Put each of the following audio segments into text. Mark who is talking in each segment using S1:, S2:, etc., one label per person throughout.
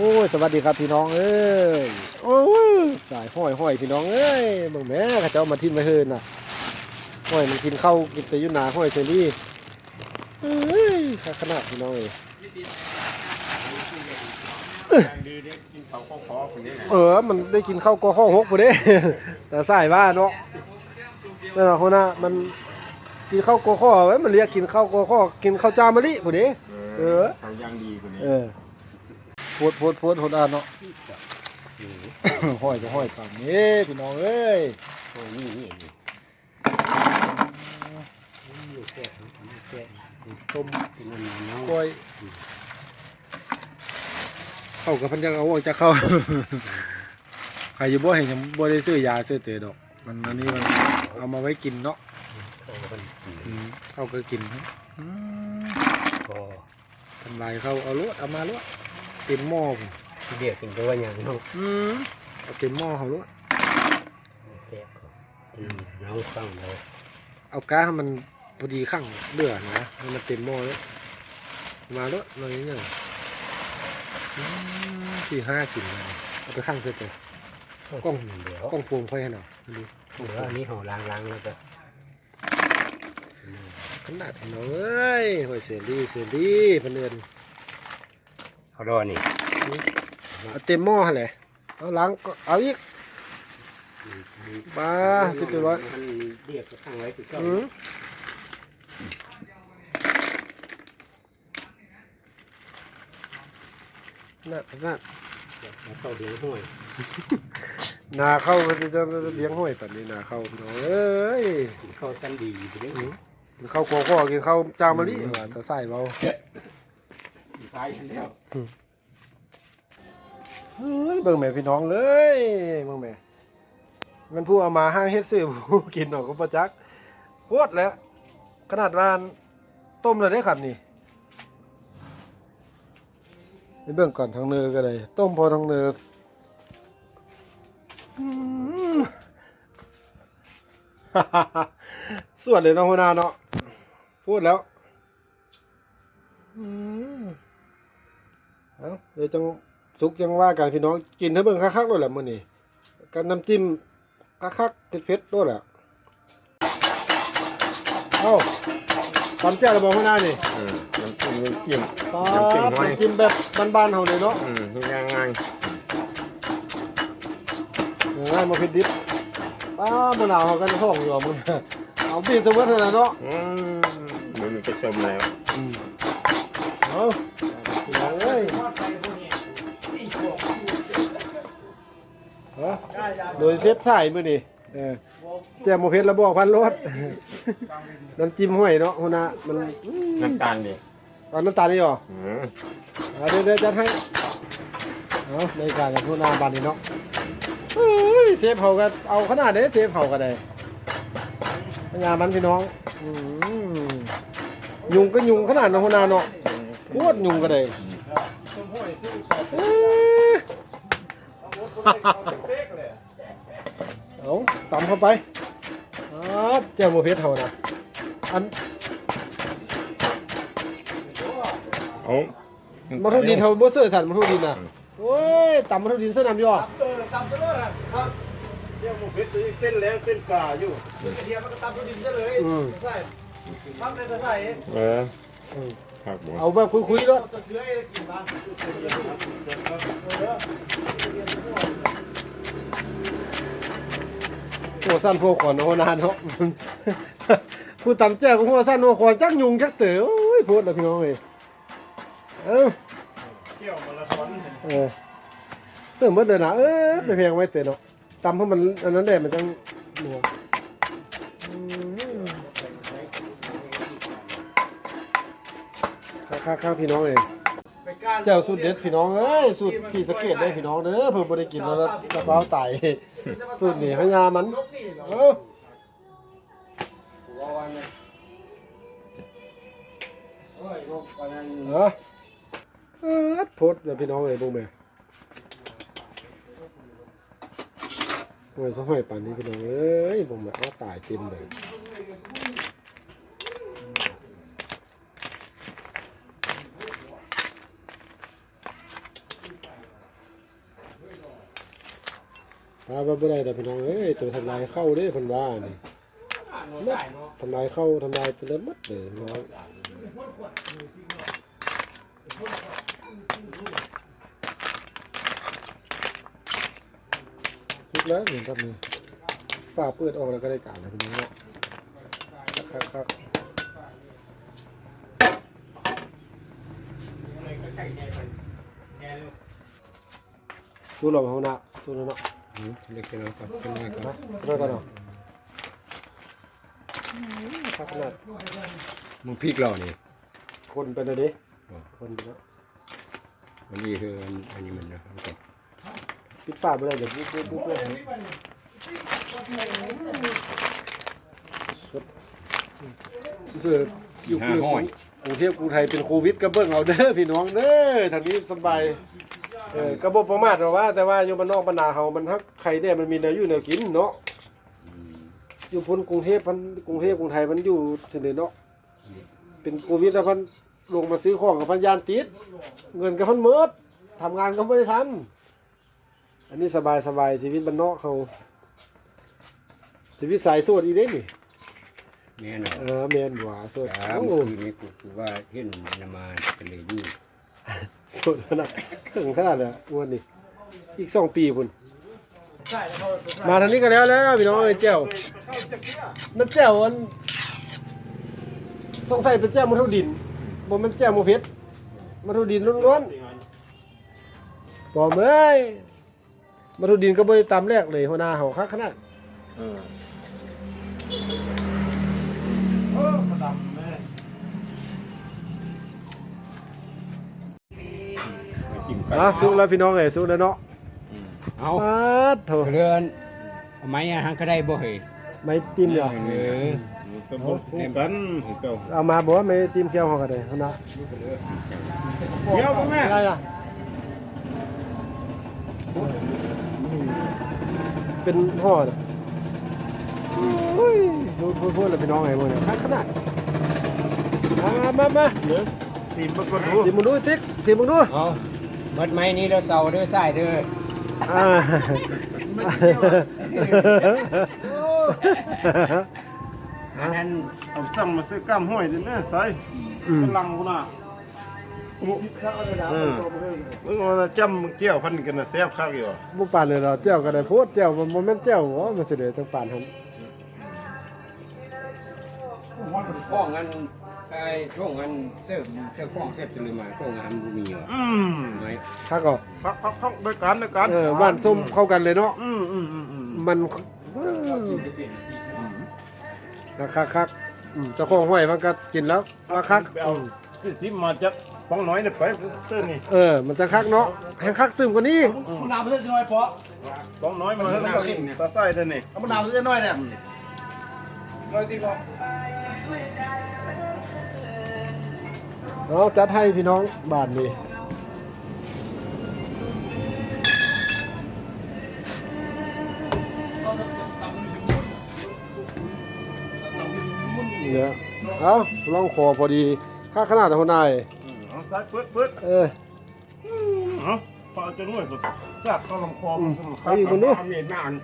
S1: โอ้ยสวัสดีครับพี่น้องเอ้ยโอ้ยสายห้อยห้อยพี่น้องเอ้ยเบิ่งแม่เขาเจ้ามาทิ้งไว้เฮินน่ะห้อยมันกินข้าวกินแต่อยุนาห้อยเซรี่เอ้ยข้าขนาดพี่น้องเอ้ย
S2: ดีเด็กกินเขาก็ขอคนนี้
S1: เออ มันได้กินข้าวก็ห้องหกพอดีแต่สายว่าเนาะนั่นน่ะคนน่ะมันกินข้าวก็ข้อไว้มันเรียกกินข้าวก็ข้อกินข้าวจามะลิพอดีเออ
S2: เขายังดีคนนี้
S1: เออ โพดโพดโพดโหดอ่านเนาะห้อยก็ห้อยตามนี้พี่น้องเอ้ย
S2: โอ้นี่นี่นี่
S1: ต้ม
S2: กินนั่นเนาะ
S1: กล้วยเข้ากับพันยังเอาออกจากเข้าใครอยู่บ่เห็นยังบ่ได้ซื้อยาซื้อเตะดอก มันอันนี้มันเอามาไว้กินเนาะอืมเข้าก็กินครับอืม
S2: ก็
S1: ทำลายเข้าเอาลวดเอามาลวด เต็มหม้อพุ่น
S2: เดียวกินตัวอย่างเนาะ
S1: อืมเอาเต็มหม้อเขาลวด
S2: แซ่บอืมน้องฟังเลย
S1: เอาก้าให้มันพอดีข้างเลือนะให้มันเต็มหม้อแล้วมาลวดมาอย่างเงี้ยอืมสี่ห้ากินเลยเอาไปข้างเสร็จเลย
S2: กล้องเดี๋ยว
S1: กล้องพวงค่อยให้หน่อยดู
S2: เดี๋ยวอันนี้ห่อล้างล้างแล้วก็
S1: ขนาดเนาะเอ้ยหอยเสรีเสรีเพันเดือน
S2: เขาดอนี่
S1: เอาเต็มหม้อหั่นแหละเอาล้างก็เอาอีกมาสิบร้อย
S2: มันเรียกข้างไว้คือก็
S1: อืมน่ะน่ะ
S2: เข้าเดียวห้วย
S1: นาเข้ามันจะเลี้ยงห้อยปันนี้นาเข้าพี่น้องเอ้ย
S2: เข้ากันดีไปเลย
S1: กินข้าวกอก็กินข้าวจามะลิว่าแต่ใส่เบา
S2: ตายแล้ว
S1: เฮ้ยเบิ่งแม่พี่น้องเลยเบิ่งแม่มันผู้เอามาห้างเฮ็ดซื้อผู้กินออกก็ประจักโคตรแล้ว ขนาดวานต้มเลยได้ครับนี่ไปเบิ่งก่อนทางเนือก็ได้ต้มพอทางเนออืมสวดเลยเนาะหัวหน้าเนาะพูดแล้ว อืม เอาเดี๋ยวจังสุกยังว่ากันพี่น้องกินให้เบิ่งคักๆด้วยแหละมื้อนี้กับน้ำจิ้มคักๆเผ็ดๆด้วยแหละเอ้าตำแจ่วระบอกหัวหน้านี่
S2: อืมน้ำจิ้มน้ำจิ้ม
S1: ปลา
S2: น้ำจิ้มห้อย
S1: น้ำจิ้มแบบบ้านๆเฮาเลยเนาะ
S2: อืมง่ายง่าย
S1: ง่ายมาเผ็ดดิบป้ามะนาวเฮากันห้องอยู่ว่ามึงเอาบีบซะเบิดเท่านั้นเนาะ
S2: อืมมันมีผสมแล้ว
S1: เอาพี่น้องเอ้ ยฮะโดยเซฟใส่มื้อนี่เออแจ่วหมูเผ็ดระบอกพันรสน้ำจิ้มห้อยเนาะหัวหน้ามัน
S2: น้ำตาลดิ
S1: เอาน้ำตาลนี่หรอ
S2: อืม
S1: เอาเดี๋ยวเดี๋ยวจัดให้เอาในการกับหัวหน้าบ้านนี่เนาะเฮ้ยเซฟเฮาก็เอาขนาดนี้เซฟเฮาก็ได้พญามันพี่น้องอืมยุงก็ยุงขนาดเนาะหัวหน้าเนาะโคตรยุงก็ได้ เอ้ย เอาตำเข้าไปครับแจ่วหมูเพชรเท่านะอัน
S2: เอา
S1: มาทุดินเท่าบ่เสื้อสันมาทุดินน่ะโอ้ยตำมาทุดินเสื้อน้ำย่อ
S3: เออตำตลอดอะครับเดี๋ยวหมูเพชรตัวนี้เต้นแล้วเต้นกาอยู่เดียวมันก็ตำตัวดินซะเลย
S1: อืม
S3: ใช่ทำในตะไคร้
S2: เออ ครับผม
S1: เอาแบบคุยๆแล้ว
S3: ตัวเสือไอ้กินบ้าง
S1: หัวสั้นพวกขอนหัวนานเนาะผู้ตำแจ่วก็หัวสั้นหัวขอนจักยุงจักเต๋อโอ้ยโพดแล้วพี่น้องเอ้ยเอ้า
S3: เกี่ยวมาราธอน
S1: เออเสริมเบิดเลยนะเออไปเพียงไว้เต๋อเนาะตำเพราะมันอันนั้นแหละมันจังหนัวอื ครับครับพี่น้องเอง
S3: ไปก้าน
S1: เจ้าสูตรเด็ดพี่น้องเอ้ยสูตรที่สะเก็ดได้พี่น้องเด้อเพิ่นบ่ได้กินแล้วนะกระเป๋าไตสูตรนี่พญามันเออ
S3: หัววันเลยโอ้ยงกวันนั้น
S1: เออเออโพดเดี๋ยวพี่น้องเอ้ยบ่แม่โอ้ยสะห้อยปานนี้พี่น้องเอ้ยบ่แม่เอาตายเต็มเลย ว่าบ่ได้แต่พี่น้องเอ้ยตัวทำลายเข้าเด้เพิ่นว่านี่มัดทำลายเข้าทำลายไปแล้วหมดเลยน้องทุกแล้วเห็นครับนี่ฝ้าเปิดออกแล้วก็ได้การแล้วพี่น้องนาะครับครับสู้เราเอาหน้าสู้เราเนาะ
S2: อืมเล็กน้อยก่อนเป็นไงก่อน
S1: นะเริ่มกันเนาะพักขนาด
S2: มึงพริกเรานี่
S1: คนไปเลยดิคนไปแล้ว
S2: มันนี่คืออันอันนี้มันนะมันก็
S1: ปิดฝาไปเลยเดี๋ยวปุ๊บปุ๊บปุ๊บเลยสุดคืออยู่
S2: ห้า
S1: คือ
S2: ห้อย
S1: กรุงเทพกรุงไทยเป็นโควิดก็เบิ่งเอาเด้อพี่น้องเด้อทางนี้สบาย เออกระบบประมาทหรอกว่า แต่ว่าอยู่บ้านนอกบ้านนาเฮามันฮักใครได้มันมีแนวอยู่แนวกินเนาะอยู่พ้นกรุงเทพมันกรุงเทพกรุงไทยมันอยู่ถึงเดเนาะเป็นโควิดแล้วเพันลงมาซื้อของกับพันยานติดเงินกับพันเมิดทำงานก็ไม่ได้ทำอันนี้สบายสบายชีวิตบ้านนอกเขาชีวิตสายโสดอีเด้นี่
S2: แม่นเอา
S1: เออแมนหวาโสด
S2: ถาม
S1: โอ้
S2: ทีนี้กูกูว่าเห็นนำมาเป็นเลยอยู่
S1: โสุดขนาดถึงขนาดเลยงวดนี้อีกสองปีพุ่นมาทางนี้กันแล้วแล้วพี่น้องเอ้ยเจ้านั่นเจ้าอันสงสัยเป็นเจ้ามัทุดินบ่มันเจ้ามัเพชรมัทุดินล้วนๆปอมเอ้ยมัทุดินก็บ่ได้ตามแรกเลยหัวหน้าเฮาคักขนาด
S3: อะ
S1: สู้แล้วพี่น้องเอ้ยสู้แล้วเนาะ
S2: เอา
S1: อาโถ
S2: เรือนเอาไม้อะหังก็ได้บ่เฮ้ย
S1: ไม่ติมเดียว
S2: เออ
S3: ก็บ่คู่กันเก่า
S1: เอามาบอกว่าไม่ติมเกียวเฮาก็ได้หัวหน้า
S3: เดี๋ยวพ่อแม่
S1: อะไรอะเป็นห่อน่ะโอ้ยดูพูดพูดแล้วพี่น้องไงพวกเนี่ยคักขนาดมามามามา
S3: เดี๋ยวสีมันก็ดู
S1: สิมึงดูติ๊กสิมึงดู
S2: เอา เบิดไม้นี้เราเสาเด้อซ้ายเด้อ
S1: อ่า
S2: อันนั้น
S3: เอาสั่งมาซื้อกล้ามห้อยดิแม่ใส่
S1: อืม
S3: กำลังกูน่ะเออมึงว่าจำเกี่ยวพันกันน่ะแซ่บคักอยู่
S1: บุปานเลยเราะเจ้าก็ได้โพดเจ้ามันโมเมนต์เจ้าอ๋อมันเสด็จตั้งปานทัน
S2: ข้องอัน ไอ้ช่วงอันเสื้อเสื้อข้องแค่สุริมาช่วงอันบ่มีว่ะ
S3: อืม
S2: ไม้
S1: คักก็
S3: คักคักคักด้วยกันด้วยกัน
S1: เออบ้านส้มเข้ากันเลยเนาะ
S3: อืมอืมอืมอืม
S1: มันคักคักอืมเจ้าของห้อยมันก็กินแล้วว่าคัก
S3: ไปเอาสิสิมาจากป้องน้อยเนี่ยไปเต้นนี่
S1: เออ มันจะคักเนาะแห้งคักตื่มกว่านี้
S4: มันนาวเพื่อนจะน้อยเพราะ
S3: ป้องน้อยมาแล้วก็ตาใส่เด้นี่
S4: เอามันนาวเพื่อนจะน้อยเนี่ยน้อยจริงเหรอ
S1: เอาจัดให้พี่น้องบ้านนี้เนี่ยเอาลองขอพอดีค่าขนาดเท่าไหร่
S3: เอาใส่ปึ๊ดปึ๊ด
S1: เออ
S3: เอาพอจะนวดก็ซักเข้าลำคอ
S1: อืม
S3: มัน
S1: เอาอีกคนดู
S2: เมียนมาอัน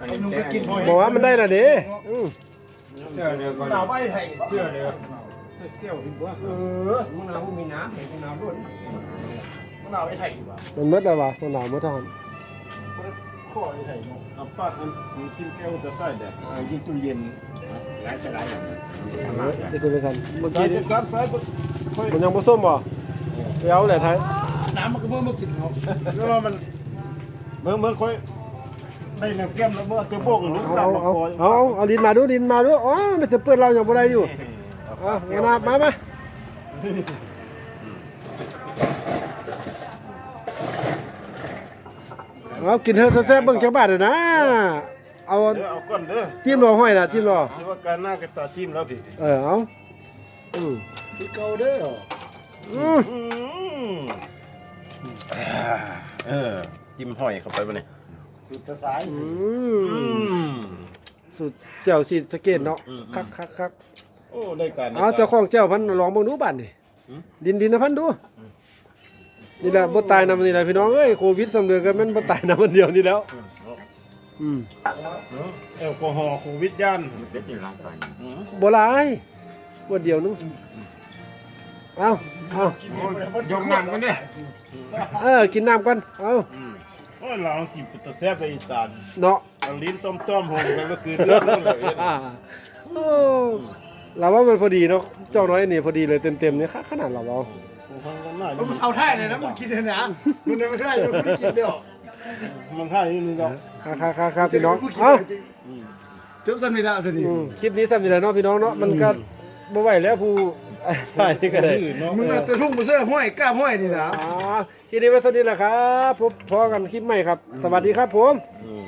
S2: อันนี้
S4: นุ่ง
S2: แก
S4: ก็กินหอย
S1: บอกว่ามันได้ละเด้อืม
S2: เสื้อเดียวก่อน
S4: หนาวไม่ไทย
S2: เสื้อเดียว เที่ยวดีกว่า
S4: เออ
S2: มึงเรามีน้ำเห็นน้ำด้วย
S4: มันหนาวไม่ไทยว่ะ
S1: มันมืดแล้ววะมันหนาวมืดท่านั้น
S4: ข้อไม่ไทยเนาะ
S3: เอาป้าดอันกินแก้วจะใส่เด้
S2: อ่ายิ่งตู้เย็นหลายสลายอย่างนั้น
S1: เออไอ้ตัวนี้ทันเมื่อกี้
S3: จั
S1: นี่มันยังบ่ส้มบ่ไปเอาแหละไทย
S4: น้ำมันก็เพิ่มมากินเนาะแล้วมัน
S3: เมื่อเมื่อค่อยได้แนวแก้มแล้วเมื่อจะโบกหรือ
S1: เอา
S3: ซัก
S1: เอา
S3: ลำ
S1: เอาเอาเอาเอาดินมาดูดินมาดูอ๋อมันจะเปื้อนเราอย่างบ่ได้อยู่ อะมานามามาเอากินเถอะแซ่บๆเบิ่งจักบาทเลยนะ เอา
S3: เด้อเอาก้อนเด้อ
S1: จิ้มรอห้อยน่ะจิ้มรอ
S3: ที่ว่าการหน้ากระตาจิ้มแล้วพี่
S1: เออเอาอืม
S4: ที่เกาเด้อ
S1: อืม
S3: อืมเออจิ้มหอยเข้าไปบ่เนี่ย
S4: สุดภาษา
S1: อื
S3: อื
S1: ม
S3: ม
S1: สุดเจ้าสีสะเกตเนาะ
S3: อืม
S1: คักคักคัก
S3: โอ้ได้การได้
S1: เอา
S3: กร
S1: เจ้าของเจ้าพันลองเบิ่งดูบัดนี่
S3: อืม
S1: ดินดินนะพันดูนี่แหละบ่ตายนำนี่แหละพี่น้องเอ้ยโควิดสำเร็จกันมันบ่ตายนำมันเดียวนี่แล้ว
S3: อ
S1: อืม
S3: แอลกอฮอล์โควิดยัน
S2: เป็นอยู่ร่างกาย
S1: บ่หลายขวดเดียวนึงเอาเอา
S2: ยกน้ำกันเนี่ย
S1: เออกินน้ำกันเอา
S3: โอ้ยเรากินปุตตะแซ่บไปอีตาน
S1: เนาะ
S3: เอาลิ้นต้มต้มๆหงไปก็คือเรื่องนึงเลย
S1: โอ้ เราว่ามันพอดีเนาะเจ้าน้อยนี่พอดีเลยเต็มๆเนี่ยขนาดเราเอา
S4: มันเสาท่ายเลยนะมึงกินเลยนะมึงไม่ได้มึงไม่ได้กินเดียว
S3: มันท่าอยู่นี่ดอก
S1: ครับครับครับครับพี่น้องเอ้า
S4: จบสันนิษฐานสิ
S1: อืมคลิปนี้สั้นไปแล้วเนาะพี่น้องเนาะมันก็บ่ไหวแล้วผู้ถ่ายนี่ก็ได้
S4: มึงเอาตัวทุ่งมาเสื้อห้อยกล้าห้อยนี่นะ
S1: อ๋อคลิปนี้ไว้เท่านี้แหละครับพบพอกันคลิปใหม่ครับ สวัสดีครับผม
S3: อืม